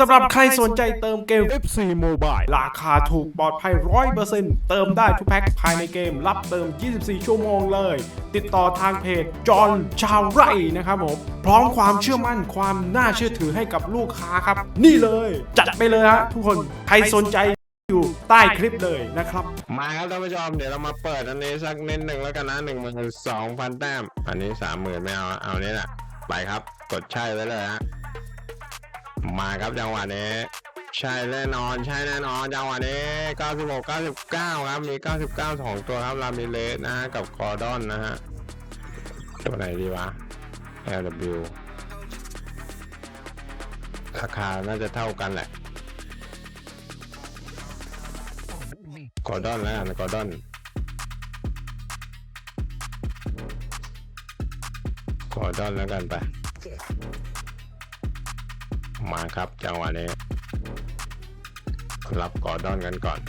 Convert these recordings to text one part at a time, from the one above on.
สำหรับใครสนใจเติมเกม FC Mobile ราคาถูกปลอดภัย 100%เติมได้ทุกแพ็คภายในเกม รับเติม 24 ชั่วโมงเลย ติดต่อทางเพจจอห์นชาวไร่นะครับผม พร้อมความเชื่อมั่นความน่าเชื่อถือให้กับลูกค้าครับ นี่เลย จัดไปเลยฮะทุกคนใครสนใจอยู่ใต้คลิปเลยนะครับ มาครับท่านผู้ชมเดี๋ยวเรามาเปิดอันนี้สักนิดหนึ่งแล้วกันนะหนึ่งหมื่นสองพันแต้ม อันนี้สามหมื่นไม่เอา เอานี้แหละ ไปครับ กดใช่ไว้เลยฮะ มาครับจังหวะนี้ใช่แน่นอนใช่แน่นอนจังหวะนี้ 96 99 ครับ มี 99สองตัวครับลามิเลสนะฮะ กับคอร์ดอนนะฮะ ตัวไหนดีวะ LW ราคาน่าจะเท่ากันแหละกอร์ดอนแล้วกันกอร์ดอนกอร์ดอนแล้วกันไป มาครับจังหวะนี้รับกอร์ดอนกันก่อน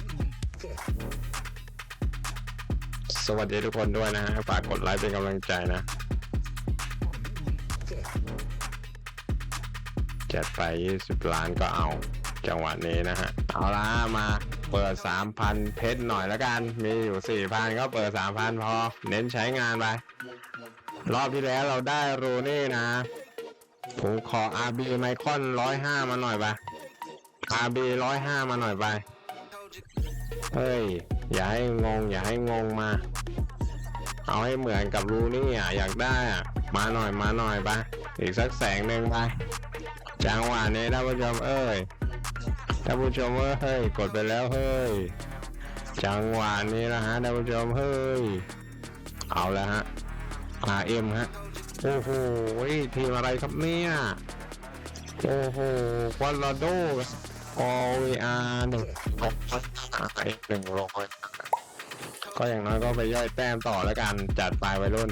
สวัสดีทุกคนด้วยนะฮะ ฝากกดไลค์เป็นกำลังใจนะ จัดไป 20 ล้านก็เอา จังหวะนี้นะฮะ เอาละมาเปิด 3,000 เพชรหน่อยแล้วกัน มีอยู่ 4,000 ก็เปิด 3,000 พอ เน้นใช้งานไป รอบที่แล้วเราได้รูนี่นะ ผมขอ RB ไมคอน105มาหน่อยไป RB 105มาหน่อยไป เฮ้ย อย่าให้งง อย่าให้งงมา เอาให้เหมือนกับรูนี่อะ อยากได้อะ มาหน่อยมาหน่อยไป อีกสักแสงหนึ่งไป จังหวะนี้ท่านผู้ชมเอ้ย ท่านผู้ชมเอ้ย กดไปแล้วเฮ้ย จังหวะนี้นะฮะท่านผู้ชมเฮ้ย เอาแล้วฮะ RM ฮะ โอ้โหทีมอะไรครับเนี่ย โอ้โหควอลาโดอวีอาร์หนึ่งร้อยหนึ่งร้อยก็อย่างน้อยก็ไปย่อยแต้มต่อแล้วกัน จัดไปวัยรุ่น